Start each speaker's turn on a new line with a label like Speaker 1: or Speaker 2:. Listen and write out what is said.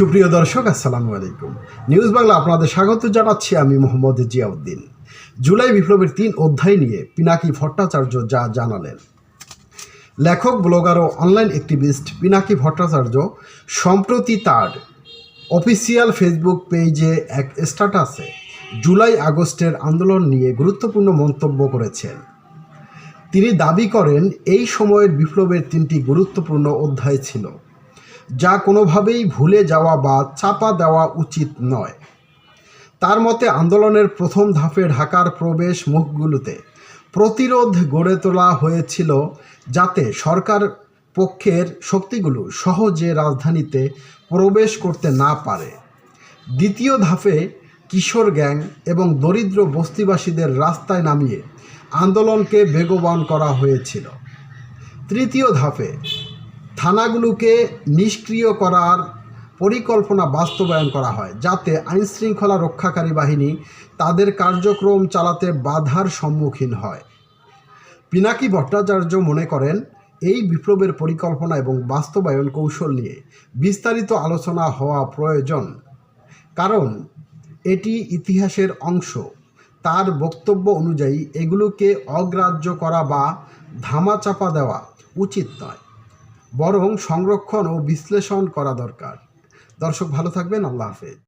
Speaker 1: সুপ্রিয় দর্শক, আসসালামু আলাইকুম। নিউজ বাংলা আপনাদের স্বাগত জানাচ্ছি আমি মোহাম্মদ জিয়াউদ্দিন। জুলাই বিপ্লবের তিন অধ্যায় নিয়ে পিনাকি ভট্টাচার্য যা জানালেন। লেখক, ব্লগার ও অনলাইন অ্যাক্টিভিস্ট পিনাকি ভট্টাচার্য সম্প্রতি তার অফিসিয়াল ফেসবুক পেজে এক স্ট্যাটাসে জুলাই আগস্টের আন্দোলন নিয়ে গুরুত্বপূর্ণ মন্তব্য করেছেন। তিনি দাবি করেন, এই সময়ের বিপ্লবের তিনটি গুরুত্বপূর্ণ অধ্যায় ছিল। যা কোনোভাবেই ভুলে যাওয়া বা চাপা দেওয়া উচিত নয়। তার মতে, আন্দোলনের প্রথম ধাপে ঢাকার প্রবেশ মুখগুলোতে প্রতিরোধ গড়ে তোলা হয়েছিল যাতে সরকার পক্ষের শক্তিগুলো সহজে রাজধানীতে প্রবেশ করতে না পারে। দ্বিতীয় ধাপে কিশোর গ্যাং এবং দরিদ্র বস্তিবাসীদের রাস্তায় নামিয়ে আন্দোলনকে বেগবান করা হয়েছিল। তৃতীয় ধাপে থানাগুলোকে নিষ্ক্রিয় করার পরিকল্পনা বাস্তবায়ন করা হয়, যাতে আইনশৃঙ্খলা রক্ষাকারী বাহিনী তাদের কার্যক্রম চালাতে বাধার সম্মুখীন হয়। পিনাকি ভট্টাচার্য মনে করেন, এই বিপ্লবের পরিকল্পনা এবং বাস্তবায়ন কৌশল নিয়ে বিস্তারিত আলোচনা হওয়া প্রয়োজন, কারণ এটি ইতিহাসের অংশ। তার বক্তব্য অনুযায়ী, এগুলোকে অগ্রাহ্য করা বা ধামাচাপা দেওয়া উচিত নয়। বরং সংরক্ষণ ও বিশ্লেষণ করা দরকার। দর্শক ভালো থাকবেন আল্লাহ হাফেজ।